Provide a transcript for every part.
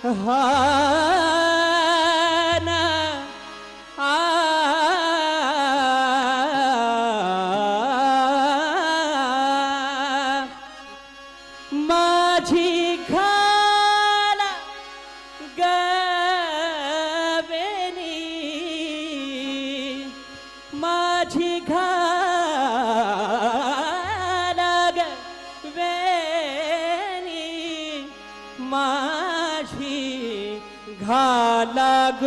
হানা মাঝি খালা গাবেনি মাঝি খালা গাবেনি মা झाला ग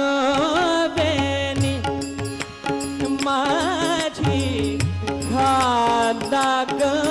बेनी. माझी झाला ग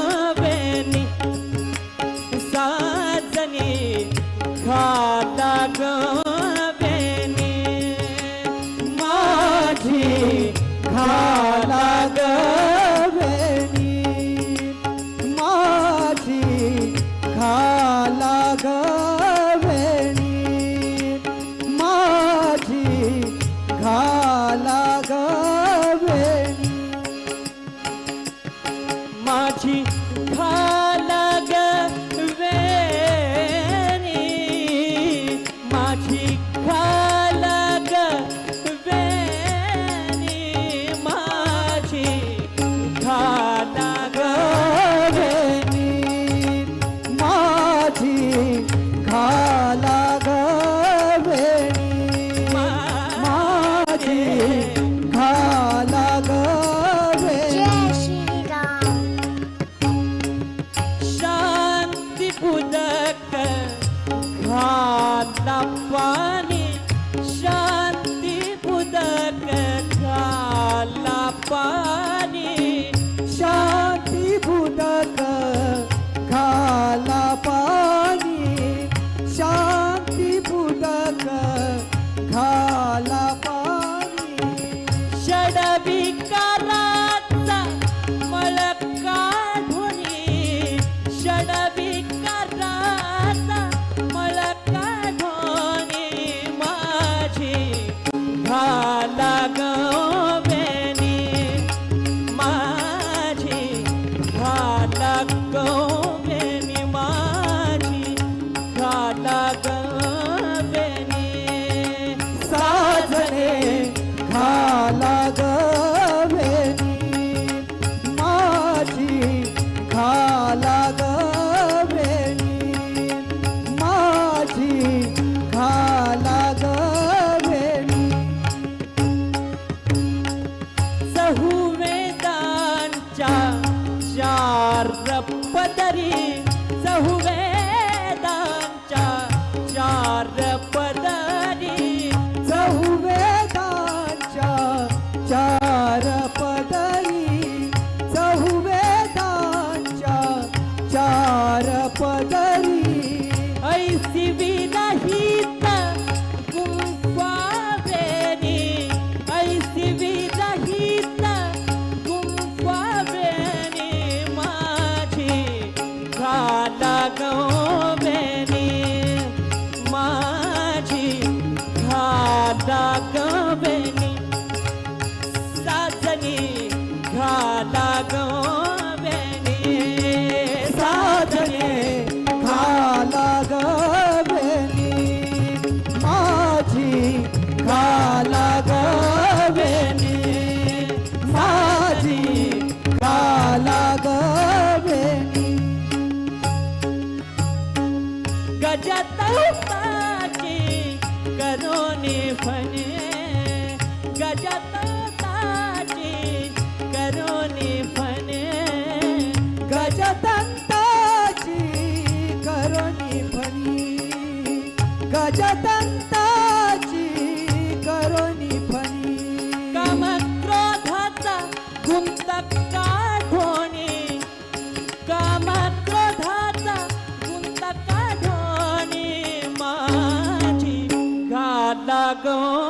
Kalapa. not go मला गवेनी माझी काला गवेनी. गजतौताची करोनी फने गजतौताची करोनी फने गजतंताची करोनी फनी गजत I'm gone.